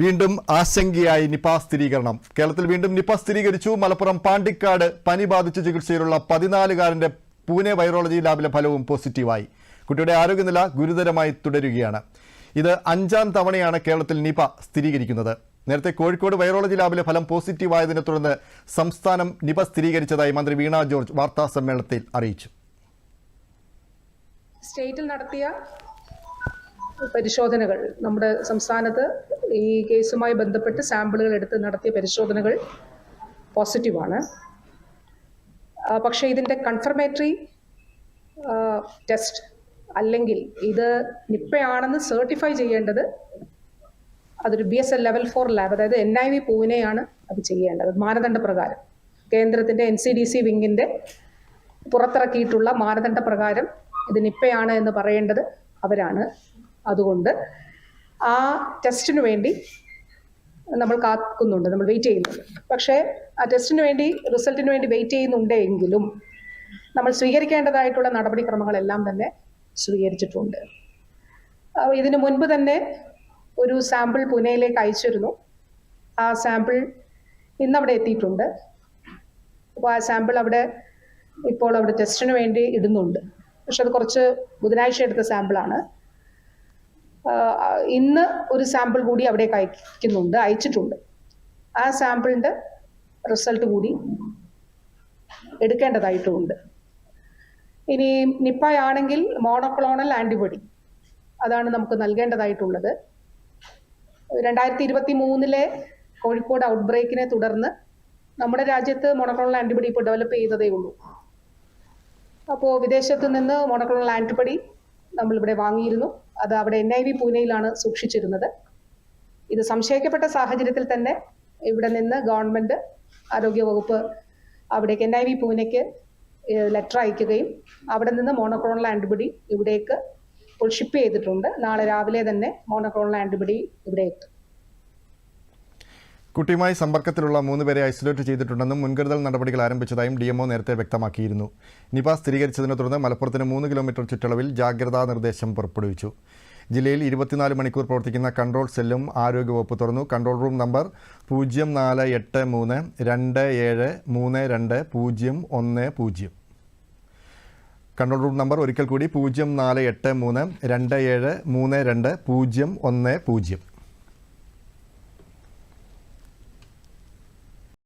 വീണ്ടും ആശങ്കയായി നിപ സ്ഥിരീകരണം. കേരളത്തിൽ വീണ്ടും നിപ സ്ഥിരീകരിച്ചു. മലപ്പുറം പാണ്ടിക്കാട് പനി ബാധിച്ച് ചികിത്സയിലുള്ള പതിനാലുകാരന്റെ പൂനെ വൈറോളജി ലാബിലെ ഫലവും പോസിറ്റീവായി. കുട്ടിയുടെ ആരോഗ്യനില ഗുരുതരമായി തുടരുകയാണ്. ഇത് അഞ്ചാം തവണയാണ് കേരളത്തിൽ നിപ സ്ഥിരീകരിക്കുന്നത്. നേരത്തെ കോഴിക്കോട് വൈറോളജി ലാബിലെ ഫലം പോസിറ്റീവായതിനെ തുടർന്ന് സംസ്ഥാനം നിപ സ്ഥിരീകരിച്ചതായി മന്ത്രി വീണ ജോർജ് വാർത്താ സമ്മേളനത്തിൽ അറിയിച്ചു. സ്റ്റേറ്റിൽ നടത്തിയ പരിശോധനകൾ. നമ്മുടെ സംസ്ഥാനത്ത് ഈ കേസുമായി ബന്ധപ്പെട്ട് സാമ്പിളുകൾ എടുത്ത് നടത്തിയ പരിശോധനകൾ പോസിറ്റീവാണ് പക്ഷേ ഇതിന്റെ കൺഫർമേറ്ററി ടെസ്റ്റ് അല്ലെങ്കിൽ ഇത് നിപ്പയാണെന്ന് സർട്ടിഫൈ ചെയ്യേണ്ടത് അതൊരു B S L level four lab അതായത് എൻ ഐ വി പൂനെയാണ് അത് ചെയ്യേണ്ടത് മാനദണ്ഡ പ്രകാരം കേന്ദ്രത്തിന്റെ എൻ സി ഡി സി വിങ്ങിന്റെ പുറത്തിറക്കിയിട്ടുള്ള മാനദണ്ഡ പ്രകാരം ഇത് നിപ്പയാണ് എന്ന് പറയേണ്ടത് അവരാണ് അതുകൊണ്ട് ആ ടെസ്റ്റിന് വേണ്ടി നമ്മൾ കാക്കുന്നുണ്ട് നമ്മൾ വെയിറ്റ് ചെയ്യുന്നുണ്ട്. പക്ഷേ ആ ടെസ്റ്റിന് വേണ്ടി റിസൾട്ടിന് വേണ്ടി വെയിറ്റ് ചെയ്യുന്നുണ്ടെങ്കിലും നമ്മൾ സ്വീകരിക്കേണ്ടതായിട്ടുള്ള നടപടിക്രമങ്ങളെല്ലാം തന്നെ സ്വീകരിച്ചിട്ടുണ്ട്. ഇതിന് മുൻപ് തന്നെ ഒരു സാമ്പിൾ പുനെയിലേക്ക് അയച്ചിരുന്നു. ആ സാമ്പിൾ ഇന്നവിടെ എത്തിയിട്ടുണ്ട്. അപ്പോൾ ആ സാമ്പിൾ അവിടെ ഇപ്പോൾ അവിടെ ടെസ്റ്റിന് വേണ്ടി ഇടുന്നുണ്ട്. പക്ഷെ അത് കുറച്ച് ബുധനാഴ്ച എടുത്ത സാമ്പിളാണ് ഇന്ന് ഒരു സാമ്പിൾ കൂടി അവിടേക്ക് അയക്കുന്നുണ്ട് അയച്ചിട്ടുണ്ട്. ആ സാമ്പിളിന്റെ റിസൾട്ട് കൂടി എടുക്കേണ്ടതായിട്ടുണ്ട്. ഇനി നിപ്പയാണെങ്കിൽ മോണോക്ലോണൽ ആന്റിബോഡി അതാണ് നമുക്ക് നൽകേണ്ടതായിട്ടുള്ളത്. രണ്ടായിരത്തി ഇരുപത്തി മൂന്നിലെ കോഴിക്കോട് ഔട്ട് ബ്രേക്കിനെ തുടർന്ന് നമ്മുടെ രാജ്യത്ത് മോണോക്ലോണൽ ആന്റിബോഡി ഇപ്പോൾ ഡെവലപ്പ് ചെയ്തതേ ഉള്ളൂ. അപ്പോൾ വിദേശത്ത് നിന്ന് മോണോക്ലോണൽ ആന്റിബോഡി നമ്മളിവിടെ വാങ്ങിയിരുന്നു. അത് അവിടെ എൻ ഐ വി പൂനെയിലാണ് സൂക്ഷിച്ചിരുന്നത്. ഇത് സംശയിക്കപ്പെട്ട സാഹചര്യത്തിൽ തന്നെ ഇവിടെ നിന്ന് ഗവൺമെന്റ് ആരോഗ്യവകുപ്പ് അവിടേക്ക് എൻ ഐ വി പൂനെക്ക് ലെറ്റർ അയക്കുകയും അവിടെ നിന്ന് മോണോക്ലോണൽ ആന്റിബോഡി ഇവിടേക്ക് ഷിപ്പ് ചെയ്തിട്ടുണ്ട്. നാളെ രാവിലെ തന്നെ മോണോക്ലോണൽ ആന്റിബോഡി ഇവിടെ എത്തും കുട്ടിയുമായി സമ്പർക്കത്തിലുള്ള മൂന്ന് പേരെ ഐസൊലേറ്റ് ചെയ്തിട്ടുണ്ടെന്നും മുൻകരുതൽ നടപടികൾ ആരംഭിച്ചതായും ഡി നേരത്തെ വ്യക്തമാക്കിയിരുന്നു. നിപ സ്ഥിരീകരിച്ചതിനെ തുടർന്ന് മലപ്പുറത്തിന് മൂന്ന് കിലോമീറ്റർ ചുറ്റളവിൽ ജാഗ്രതാ നിർദ്ദേശം പുറപ്പെടുവിച്ചു. ജില്ലയിൽ ഇരുപത്തിനാല് മണിക്കൂർ പ്രവർത്തിക്കുന്ന കൺട്രോൾ സെല്ലും ആരോഗ്യവകുപ്പ് തുറന്നു. കൺട്രോൾ റൂം നമ്പർ പൂജ്യം നാല് എട്ട് മൂന്ന് രണ്ട് ഏഴ് മൂന്ന് രണ്ട് പൂജ്യം ഒന്ന് പൂജ്യം. കൺട്രോൾ റൂം നമ്പർ ഒരിക്കൽ കൂടി പൂജ്യം നാല് എട്ട് മൂന്ന് രണ്ട് ഏഴ് മൂന്ന് രണ്ട് പൂജ്യം ഒന്ന് പൂജ്യം.